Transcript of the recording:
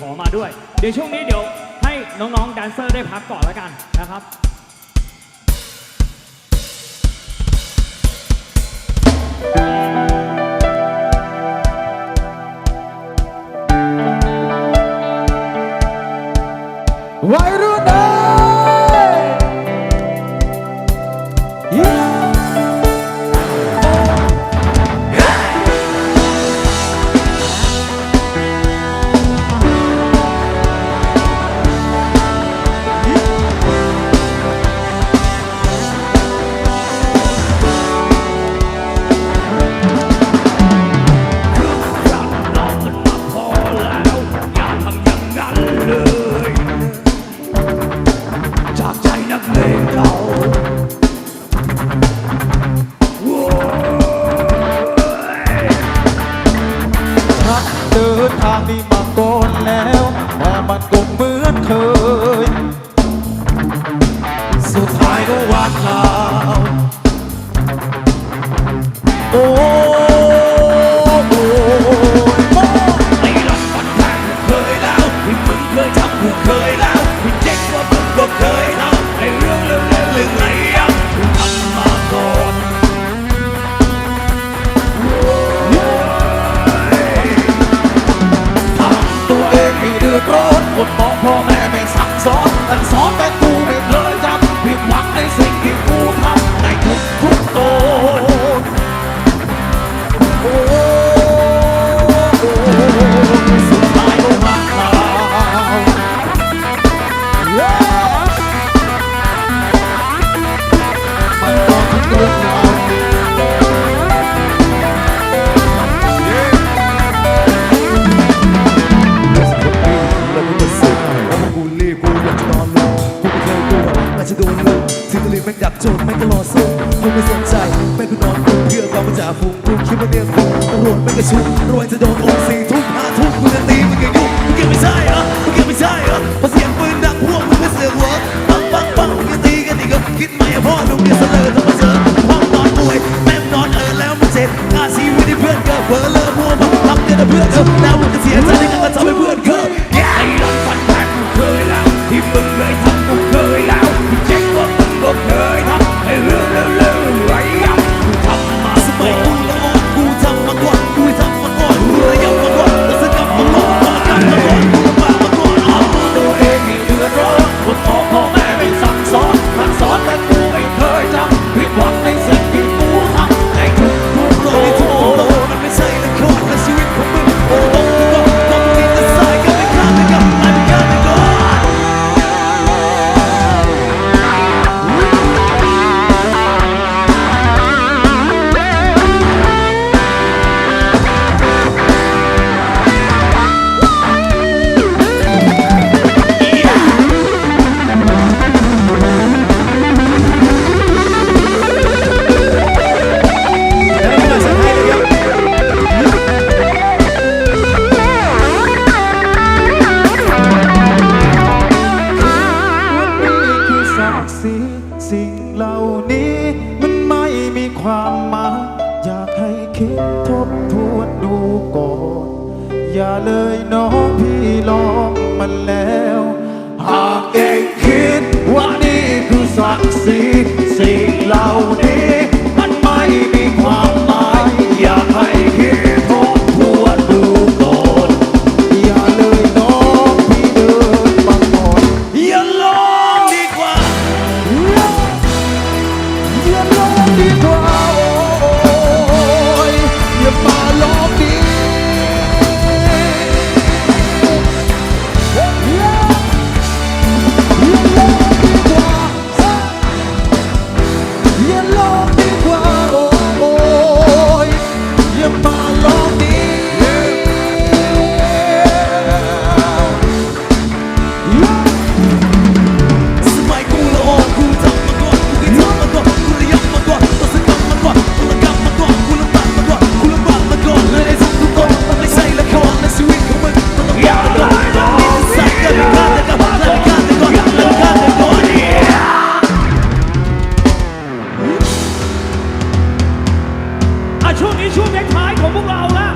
ขอมาด้วย เดี๋ยวช่วงนี้เดี๋ยวให้น้องๆแดนเซอร์ได้พักก่อนแล้วกันนะครับ ฉักเดินทางนี้มาก่อนแล้ว แต่มันก็เหมือนเคย สุดท้ายก็วาดลาวโอ้โหไอ้ลำปัดแทงกูเคยแล้วที่มึงเคยทำกูเคยแล้ว ท แม่งดับจทย์ม่กระโลซุ่มคงไม่สนใจแม่งก็นอนตุ้เพื่อความประจ่าฟุ้งคิดว่าเนี่ยกูตำรวจแม่งก็ชุบรวยจะโดนโอนสี่ทุ่มห้าทุ่มกูจะตีมึงยัง ความหมายอยากให้คิดทบทวนดูก่อน อย่าเลยน้องพี่ลองมันแล้ว นลงดีกว่า ช่วงนี้ช่วงท้ายของพวกเราแล้ว